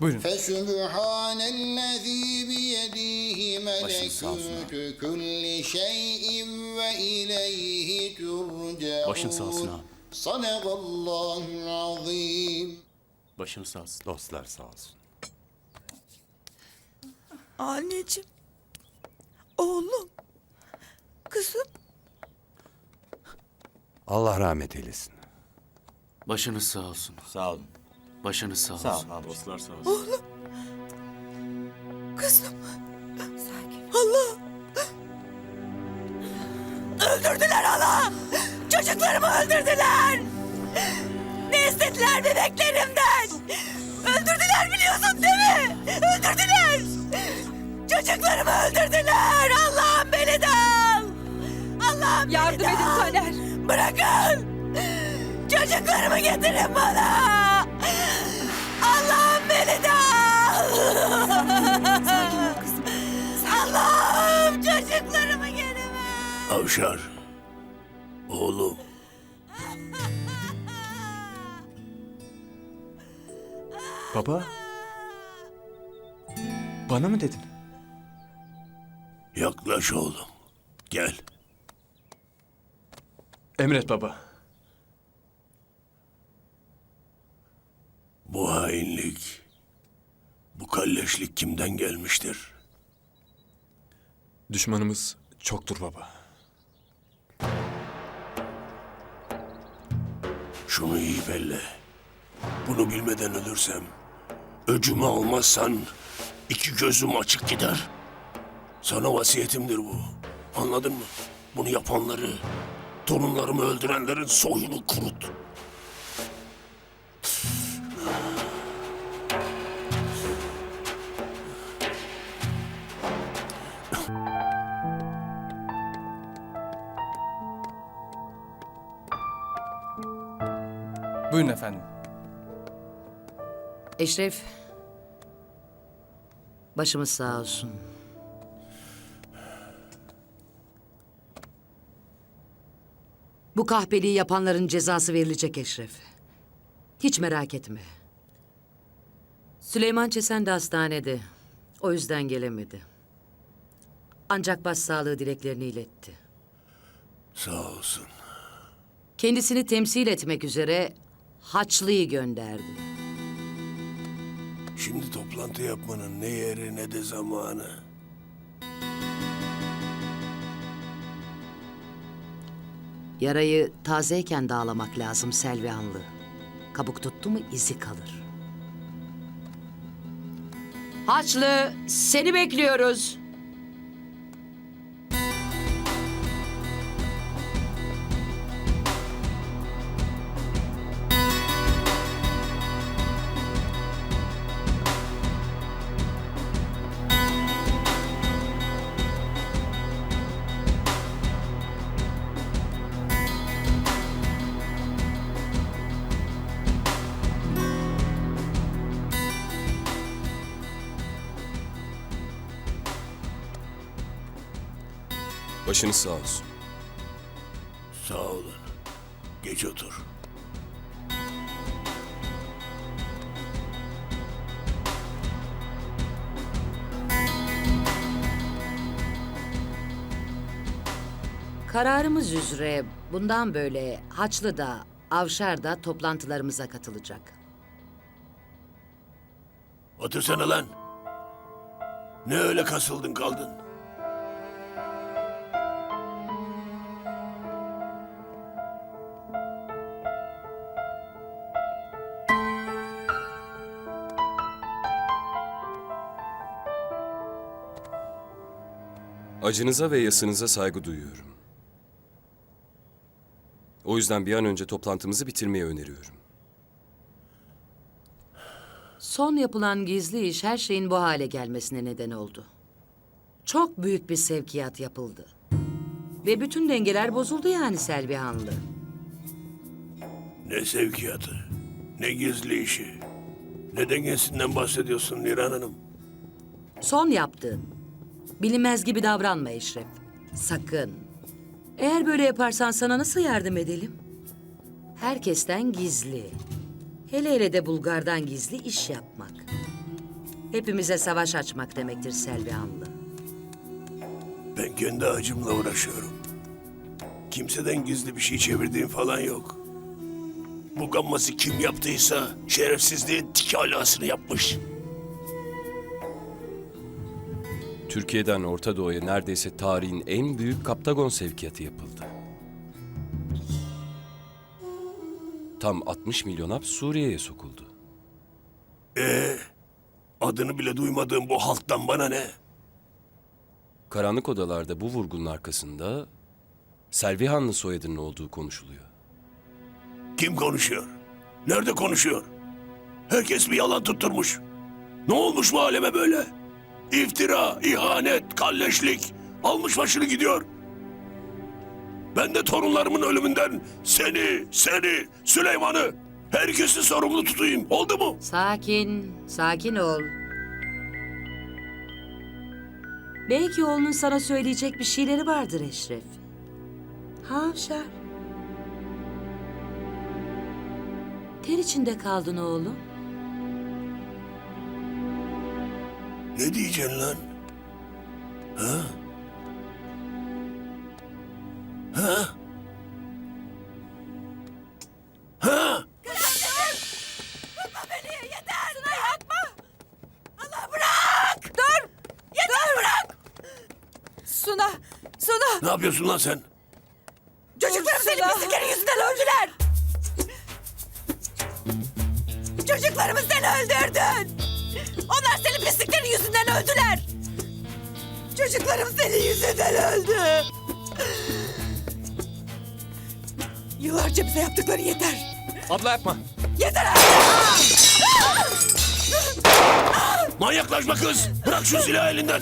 Buyurun. فسبحان الذي بيده sağ olsun ملكوت كل شيء وإليه ترجعون Başın sağ olsun abi. صدق الله العظيم Başın sağ olsun. Dostlar sağ olsun. Anneciğim. Oğlum. Kızım. Allah rahmet eylesin. Başınız sağ olsun. Sağ olun. Başınız sağ olsun. Sağ olun abi. Dostlar sağ olsun. Kızım. Sakin. Allah. Öldürdüler Allah. Çocuklarımı öldürdüler. Ne istediler bebeklerimden? Öldürdüler biliyorsun değil mi? Öldürdüler. Çocuklarımı öldürdüler. Allah'ım beni de al. Allah'ım beni Yardım de edin al. Taner. Bırakın. Çocuklarımı getirin bana. Avşar. Oğlum. Baba. Bana mı dedin? Yaklaş oğlum. Gel. Emret baba. Bu hainlik, bu kalleşlik kimden gelmiştir? Düşmanımız çoktur baba. Şunu iyi belli. Bunu bilmeden ölürsem, öcümü almazsan iki gözüm açık gider. Sana vasiyetimdir bu. Anladın mı? Bunu yapanları, torunlarımı öldürenlerin soyunu kurut. Buyurun efendim. Eşref. Başımız sağ olsun. Bu kahpeliği yapanların cezası verilecek Eşref. Hiç merak etme. Süleyman Çesen de hastanede. O yüzden gelemedi. Ancak başsağlığı dileklerini iletti. Sağ olsun. Kendisini temsil etmek üzere Haçlı'yı gönderdi. Şimdi toplantı yapmanın ne yeri ne de zamanı. Yarayı tazeyken dağlamak lazım Selvihanlı. Kabuk tuttu mu izi kalır. Haçlı, seni bekliyoruz. Başınız sağ olsun. Sağ olun. Geç otur. Kararımız üzere bundan böyle Haçlı da, Avşar da toplantılarımıza katılacak. Otursana lan. Ne öyle kasıldın kaldın? Acınıza ve yasınıza saygı duyuyorum. O yüzden bir an önce toplantımızı bitirmeyi öneriyorum. Son yapılan gizli iş her şeyin bu hale gelmesine neden oldu. Çok büyük bir sevkiyat yapıldı. Ve bütün dengeler bozuldu yani Selvi Hanlı. Ne sevkiyatı, ne gizli işi. Ne dengesinden bahsediyorsun Niran Hanım? Son yaptığın. Bilinmez gibi davranma Eşref. Sakın. Eğer böyle yaparsan sana nasıl yardım edelim? Herkesten gizli. Hele hele de Bulgar'dan gizli iş yapmak. Hepimize savaş açmak demektir Selvi Hanlı. Ben kendi acımla uğraşıyorum. Kimseden gizli bir şey çevirdiğim falan yok. Bu gamması kim yaptıysa şerefsizliğin tiki alasını yapmış. Türkiye'den Orta Doğu'ya neredeyse tarihin en büyük Kaptagon sevkiyatı yapıldı. Tam 60 milyon hap Suriye'ye sokuldu. Adını bile duymadığım bu halktan bana ne? Karanlık odalarda bu vurgunun arkasında Selvi Hanlı soyadının olduğu konuşuluyor. Kim konuşuyor? Nerede konuşuyor? Herkes bir yalan tutturmuş. Ne olmuş bu aleme böyle? İftira, ihanet, kalleşlik almış başını gidiyor. Ben de torunlarımın ölümünden seni, seni, Süleyman'ı, herkesi sorumlu tutayım. Oldu mu? Sakin, sakin ol. Belki oğlunun sana söyleyecek bir şeyleri vardır Eşref. Havşar. Ter içinde kaldın oğlum. Ne diyeceksin lan? Ha? Ha? Ha? Tutma beni yeter. Suna yapma. Allah bırak. Dur. Yeter bırak. Suna. Suna. Ne yapıyorsun lan sen? Çocuklarım senin pisliklerin yüzünden öldüler. Çocuklarımı sen öldürdün. Onlar senin pisliklerin yüzünden öldüler. Çocuklarım senin yüzünden öldü. Yıllarca bize yaptıkları yeter. Abla yapma. Yeter artık. Manyaklaşma kız. Bırak şu silahı elinden.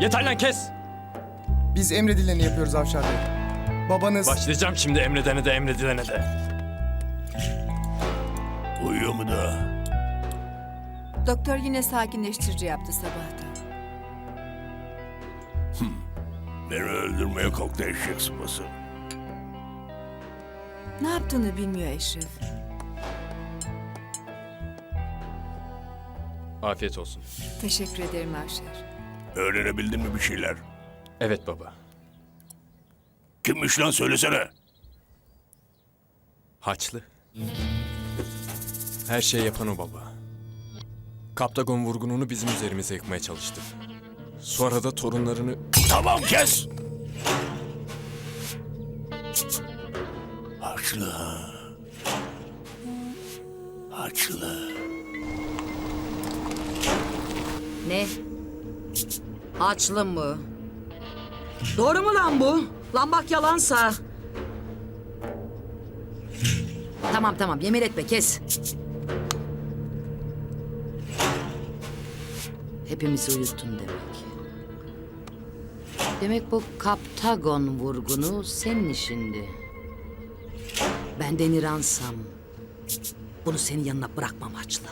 Yeter lan kes. Biz emredileni yapıyoruz Avşar Bey. Babanız... Başlayacağım şimdi emredene de emredilene de. Uyuyor mu da? Doktor yine sakinleştirici yaptı sabahta. Beni öldürmeye kalktı eşek sıpası. Ne yaptığını bilmiyor Eşref. Afiyet olsun. Teşekkür ederim Avşar. Öğrenebildin mi bir şeyler? Evet baba. Kimmiş lan söylesene. Haçlı. Her şeyi yapan o baba. Kaptagon vurgununu bizim üzerimize yıkmaya çalıştı. Sonra da torunlarını... Tamam kes. Haçlı. ha. Haçlı. Ne? Haçlı mı? Doğru mu lan bu? Lan bak yalansa. Tamam tamam yemin etme kes. Hepimizi uyuttun demek. Demek bu Kaptagon vurgunu senin işindi. Ben Deniransam bunu senin yanına bırakmam Haçlı.